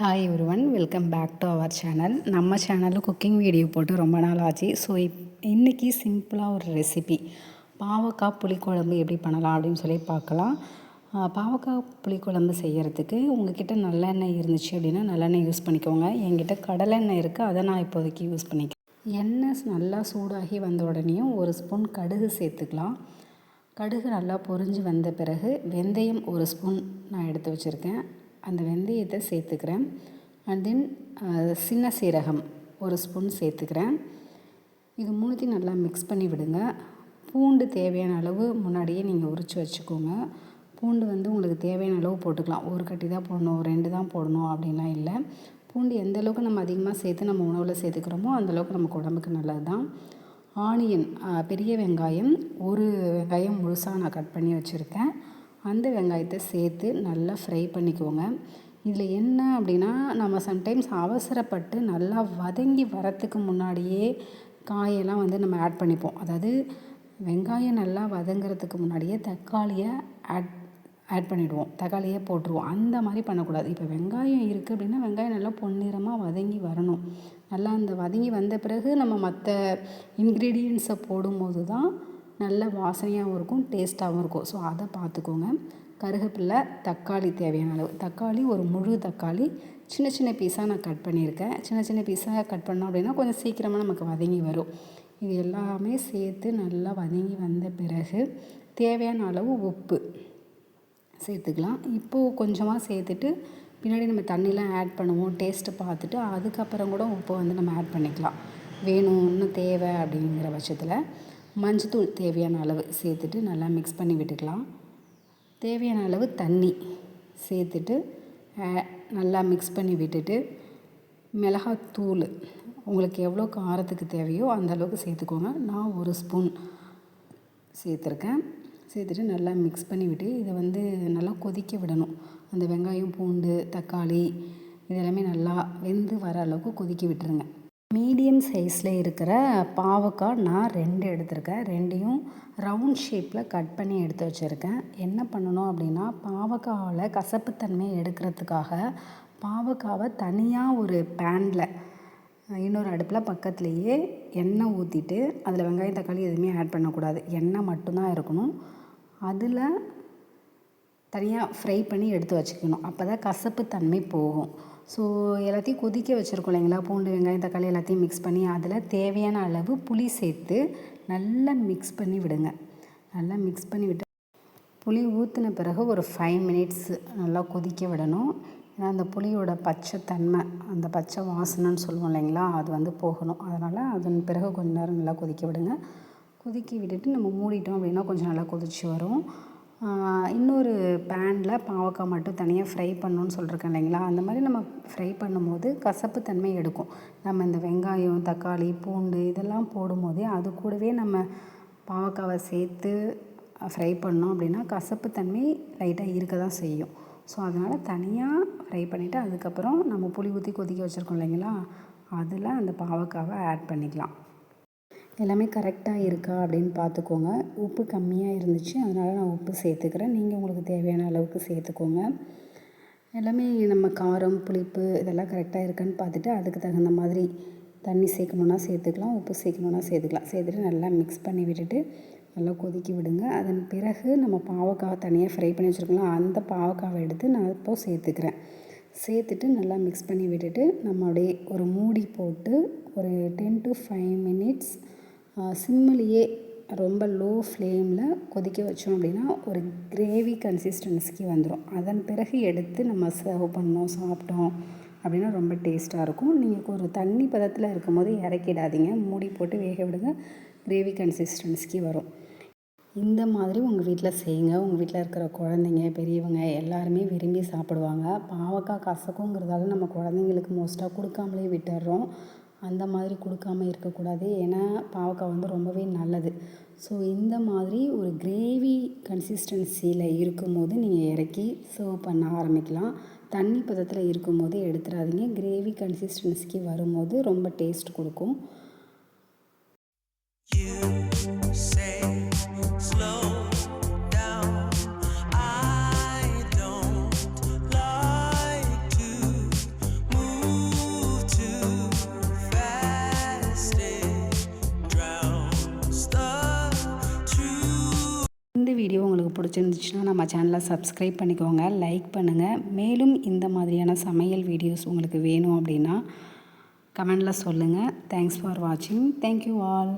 Hi ஒருவன் welcome back to our channel நம்ம சேனலில் குக்கிங் வீடியோ போட்டு ரொம்ப நாள் ஆச்சு. ஸோ இப் இன்றைக்கி சிம்பிளாக ஒரு ரெசிபி பாவக்காய் புளிக்குழம்பு எப்படி பண்ணலாம் அப்படின்னு சொல்லி பார்க்கலாம். பாவக்காய் புளிக்குழம்பு செய்கிறதுக்கு உங்ககிட்ட நல்லெண்ணெய் இருந்துச்சு அப்படின்னா நல்லெண்ணெய் யூஸ் பண்ணிக்கோங்க. என்கிட்ட கடலெண்ணெய் இருக்குது அதை நான் இப்போதைக்கு யூஸ் பண்ணிக்கிறேன். எண்ணெய் நல்லா சூடாகி வந்த உடனேயும் ஒரு ஸ்பூன் கடுகு சேர்த்துக்கலாம். கடுகு நல்லா பொரிஞ்சு வந்த பிறகு வெந்தயம் ஒரு ஸ்பூன் நான் எடுத்து வச்சுருக்கேன். அந்த வெந்தயத்தை சேர்த்துக்கிறேன். அண்ட் தென் சின்ன சீரகம் ஒரு ஸ்பூன் சேர்த்துக்கிறேன். இது மூணுத்தையும் நல்லா மிக்ஸ் பண்ணி விடுங்க. பூண்டு தேவையான அளவு முன்னாடியே நீங்கள் உரித்து வச்சுக்கோங்க. பூண்டு வந்து உங்களுக்கு தேவையான அளவு போட்டுக்கலாம். ஒரு கட்டி தான் போடணும் ரெண்டு தான் போடணும் அப்படின்லாம் இல்லை. பூண்டு எந்த அளவுக்கு நம்ம அதிகமாக சேர்த்து நம்ம உணவில் சேர்த்துக்கிறோமோ அந்தளவுக்கு நமக்கு உடம்புக்கு நல்லது தான் ஆனியன் பெரிய வெங்காயம் ஒரு வெங்காயம் முழுசாக நான் கட் பண்ணி வச்சுருக்கேன். அந்த வெங்காயத்தை சேர்த்து நல்லா ஃப்ரை பண்ணிக்குவோங்க இதில் என்ன அப்படின்னா நம்ம சம்டைம்ஸ் அவசரப்பட்டு நல்லா வதங்கி வரத்துக்கு முன்னாடியே காயெல்லாம் வந்து நம்ம ஆட் பண்ணிப்போம். அதாவது வெங்காயம் நல்லா வதங்கிறதுக்கு முன்னாடியே தக்காளியை ஆட் ஆட் பண்ணிவிடுவோம் தக்காளியே போட்டுருவோம். அந்த மாதிரி பண்ணக்கூடாது. இப்போ வெங்காயம் இருக்குது அப்படின்னா வெங்காயம் நல்லா பொன்னிறமாக வதங்கி வரணும். நல்லா அந்த வதங்கி வந்த பிறகு நம்ம மற்ற இன்க்ரீடியன்ஸை போடும்போது தான் நல்ல வாசனையாகவும் இருக்கும் டேஸ்ட்டாகவும் இருக்கும். ஸோ அதை பார்த்துக்கோங்க. கருகப்பில்லை தக்காளி தேவையான அளவு. தக்காளி ஒரு முழு தக்காளி. சின்ன சின்ன பீஸாக நான் கட் பண்ணியிருக்கேன். சின்ன சின்ன பீஸாக கட் பண்ணோம் அப்படின்னா கொஞ்சம் சீக்கிரமாக நமக்கு வதங்கி வரும். இது எல்லாமே சேர்த்து நல்லா வதங்கி வந்த பிறகு தேவையான அளவு உப்பு சேர்த்துக்கலாம். இப்போது கொஞ்சமாக சேர்த்துட்டு பின்னாடி நம்ம தண்ணிலாம் ஆட் பண்ணுவோம் டேஸ்ட்டு பார்த்துட்டு அதுக்கப்புறம் கூட உப்பை வந்து நம்ம ஆட் பண்ணிக்கலாம். வேணும் இன்னும் தேவை அப்படிங்கிற பட்சத்தில். மஞ்சத்தூள் தேவையான அளவு சேர்த்துட்டு நல்லா மிக்ஸ் பண்ணி விட்டுக்கலாம். தேவையான அளவு தண்ணி சேர்த்துட்டு நல்லா மிக்ஸ் பண்ணி விட்டுட்டு மிளகாத்தூள் உங்களுக்கு எவ்வளோ காரத்துக்கு தேவையோ அந்த அளவுக்கு சேர்த்துக்கோங்க. நான் ஒரு ஸ்பூன் சேர்த்துருக்கேன். சேர்த்துட்டு நல்லா மிக்ஸ் பண்ணி விட்டு இதை வந்து நல்லா கொதிக்க விடணும். அந்த வெங்காயம் பூண்டு தக்காளி இதெல்லாமே நல்லா வெந்து வர அளவுக்கு கொதிக்க விட்டுருங்க. மீடியம் சைஸில் இருக்கிற பாவக்காய் நான் ரெண்டு எடுத்திருக்கேன். ரெண்டையும் ரவுண்ட் ஷேப்பில் கட் பண்ணி எடுத்து வச்சுருக்கேன். என்ன பண்ணணும் அப்படின்னா பாவக்காவில் கசப்புத்தன்மையை எடுக்கிறதுக்காக பாவக்காவை தனியாக ஒரு பேனில் இன்னொரு அடுப்பில் பக்கத்துலேயே எண்ணெய் ஊற்றிட்டு அதில் வெங்காயம் தக்காளி எதுவுமே ஆட் பண்ணக்கூடாது. எண்ணெய் மட்டும்தான் இருக்கணும். அதில் தனியாக ஃப்ரை பண்ணி எடுத்து வச்சுக்கணும். அப்போ தான் கசப்புத்தன்மை போகும். ஸோ எல்லாத்தையும் கொதிக்க வச்சுருக்கோம் இல்லைங்களா? பூண்டு வெங்காயம் தக்காளி எல்லாத்தையும் மிக்ஸ் பண்ணி அதில் தேவையான அளவு புளி சேர்த்து நல்லா மிக்ஸ் பண்ணி விடுங்க. நல்லா மிக்ஸ் பண்ணி விட்டு புளி ஊற்றின பிறகு ஒரு ஃபைவ் மினிட்ஸ் நல்லா கொதிக்க விடணும். ஏன்னா அந்த புளியோட பச்சை தன்மை அந்த பச்சை வாசனைன்னு சொல்லுவோம் இல்லைங்களா? அது வந்து போகணும். அதனால் அதன் பிறகு கொஞ்ச நேரம் நல்லா கொதிக்க விடுங்க. கொதிக்க விட்டுட்டு நம்ம மூடிட்டோம் அப்படின்னா கொஞ்சம் நல்லா கொதிச்சு வரும். இன்னொரு பேனில் பாவக்காய் மட்டும் தனியாக ஃப்ரை பண்ணணுன்னு சொல்லியிருக்கேன் இல்லைங்களா? அந்த மாதிரி நம்ம ஃப்ரை பண்ணும்போது கசப்பு தன்மை எடுக்கும். நம்ம இந்த வெங்காயம் தக்காளி பூண்டு இதெல்லாம் போடும்போதே அது கூடவே நம்ம பாவக்காவை சேர்த்து ஃப்ரை பண்ணோம் அப்படின்னா கசப்பு தன்மை லைட்டாக இருக்க தான் செய்யும். ஸோ அதனால் தனியாக ஃப்ரை பண்ணிவிட்டு அதுக்கப்புறம் நம்ம புளி ஊற்றி கொதிக்க வச்சுருக்கோம் இல்லைங்களா? அதில் அந்த பாவக்காவை ஆட் பண்ணிக்கலாம். எல்லாமே கரெக்டாக இருக்கா அப்படின்னு பார்த்துக்கோங்க. உப்பு கம்மியாக இருந்துச்சு. அதனால் நான் உப்பு சேர்த்துக்கிறேன். நீங்கள் உங்களுக்கு தேவையான அளவுக்கு சேர்த்துக்கோங்க. எல்லாமே நம்ம காரம் புளிப்பு இதெல்லாம் கரெக்டாக இருக்கான்னு பார்த்துட்டு அதுக்கு தகுந்த மாதிரி தண்ணி சேர்க்கணுன்னா சேர்த்துக்கலாம். உப்பு சேர்க்கணுன்னா சேர்த்துக்கலாம். சேர்த்துட்டு நல்லா மிக்ஸ் பண்ணி விட்டுட்டு நல்லா கொதிக்க விடுங்க. அதன் பிறகு நம்ம பாவக்காய் தனியாக ஃப்ரை பண்ணி வச்சுருக்கலாம் அந்த பாவக்காவை எடுத்து நான் இப்போ சேர்த்துக்கிறேன். சேர்த்துட்டு நல்லா மிக்ஸ் பண்ணி விட்டுட்டு நம்ம அப்படியே ஒரு மூடி போட்டு ஒரு டென் டு ஃபைவ் மினிட்ஸ் சிம்மிலேயே ரொம்ப லோ ஃப்ளேமில் கொதிக்க வச்சோம் அப்படின்னா ஒரு கிரேவி கன்சிஸ்டன்சிக்கு வந்துடும் அதன் பிறகு எடுத்து நம்ம சர்வ் பண்ணோம் சாப்பிட்டோம் அப்படின்னா ரொம்ப டேஸ்ட்டாக இருக்கும். நீங்கள் ஒரு தண்ணி பதத்தில் இருக்கும் போது இறக்கிடாதீங்க. மூடி போட்டு வேக விடுங்க. கிரேவி கன்சிஸ்டன்சிக்கு வரும். இந்த மாதிரி உங்கள் வீட்டில் செய்யுங்க. உங்கள் வீட்டில் இருக்கிற குழந்தைங்க பெரியவங்க எல்லாருமே விரும்பி சாப்பிடுவாங்க. பாவக்காய் கசக்குங்கிறதால நம்ம குழந்தைங்களுக்கு மோஸ்ட்டாக கொடுக்காமலே விட்டுடுறோம் அந்த மாதிரி கொடுக்காம இருக்கக்கூடாது. ஏன்னா பாவக்காய் வந்து ரொம்பவே நல்லது. ஸோ இந்த மாதிரி ஒரு கிரேவி கன்சிஸ்டன்சியில் இருக்கும்போது நீங்கள் இறக்கி சர்வ் பண்ண ஆரம்பிக்கலாம். தண்ணி பதத்தில் இருக்கும்போது எடுத்துடாதீங்க கிரேவி கன்சிஸ்டன்சிக்கு வரும்போது ரொம்ப டேஸ்ட் கொடுக்கும். பிடிச்சிருந்துச்சுன்னா நம்ம சேனலை சப்ஸ்கிரைப் பண்ணிக்கோங்க லைக் பண்ணுங்கள் மேலும் இந்த மாதிரியான சமையல் வீடியோஸ் உங்களுக்கு வேணும் அப்படின்னா கமெண்டில் சொல்லுங்கள் தேங்க்ஸ் ஃபார் வாட்சிங் தேங்க்யூ ஆல்